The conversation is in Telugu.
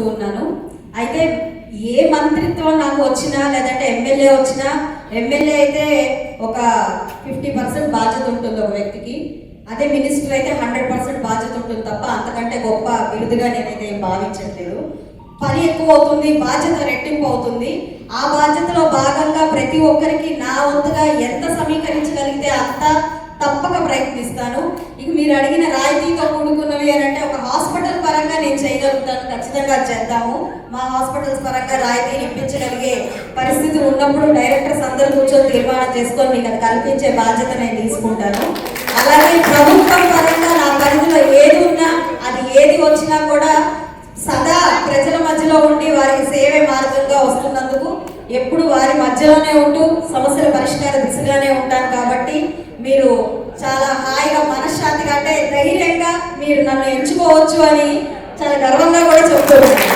ఆశిస్తూ ఉన్నాను. అయితే ఏ మంత్రిత్వం నాకు వచ్చినా లేదంటే ఎమ్మెల్యే వచ్చినా ఎమ్మెల్యే అయితే ఒక ఫిఫ్టీ పర్సెంట్ బాధ్యత ఉంటుంది ఒక వ్యక్తికి. అదే మినిస్టర్ అయితే హండ్రెడ్ పర్సెంట్ బాధ్యత ఉంటుంది తప్ప అంతకంటే గొప్ప బిరుదుగా నేనైతే ఏం భావించట్లేదు. పని ఎక్కువ అవుతుంది బాధ్యత రెట్టింపు అవుతుంది. ఆ బాధ్యతలో భాగంగా ప్రతి ఒక్కరికి నా వంతుగా ఎంత సమీకరించగలిగితే అంత తప్పక ప్రయత్నిస్తాను. ఇక మీరు అడిగిన రాయితీతో కూడుకున్నవి అని అంటే ఒక హాస్పిటల్ చేయగలుగుతాను. ఖచ్చితంగా చేద్దాము. మా హాస్పిటల్స్ పరంగా రాయితీ ఇప్పించగలిగే పరిస్థితి ఉన్నప్పుడు డైరెక్టర్స్ అందరూ కూర్చొని తీర్మానం చేసుకొని మీకు అది కల్పించే బాధ్యత నేను తీసుకుంటాను. అలాగే ప్రభుత్వం పరంగా నా పరిధిలో ఏది ఉన్నా అది ఏది వచ్చినా కూడా సదా ప్రజల మధ్యలో ఉండి వారికి సేవే మార్గంగా వస్తున్నందుకు ఎప్పుడు వారి మధ్యలోనే ఉంటూ సమస్యల పరిష్కార దిశగానే ఉంటాను కాబట్టి మీరు చాలా హాయిగా మనశ్శాంతిగా అంటే ధైర్యంగా మీరు నన్ను ఎంచుకోవచ్చు అని చాలా గర్వంగా కూడా చెప్తున్నాను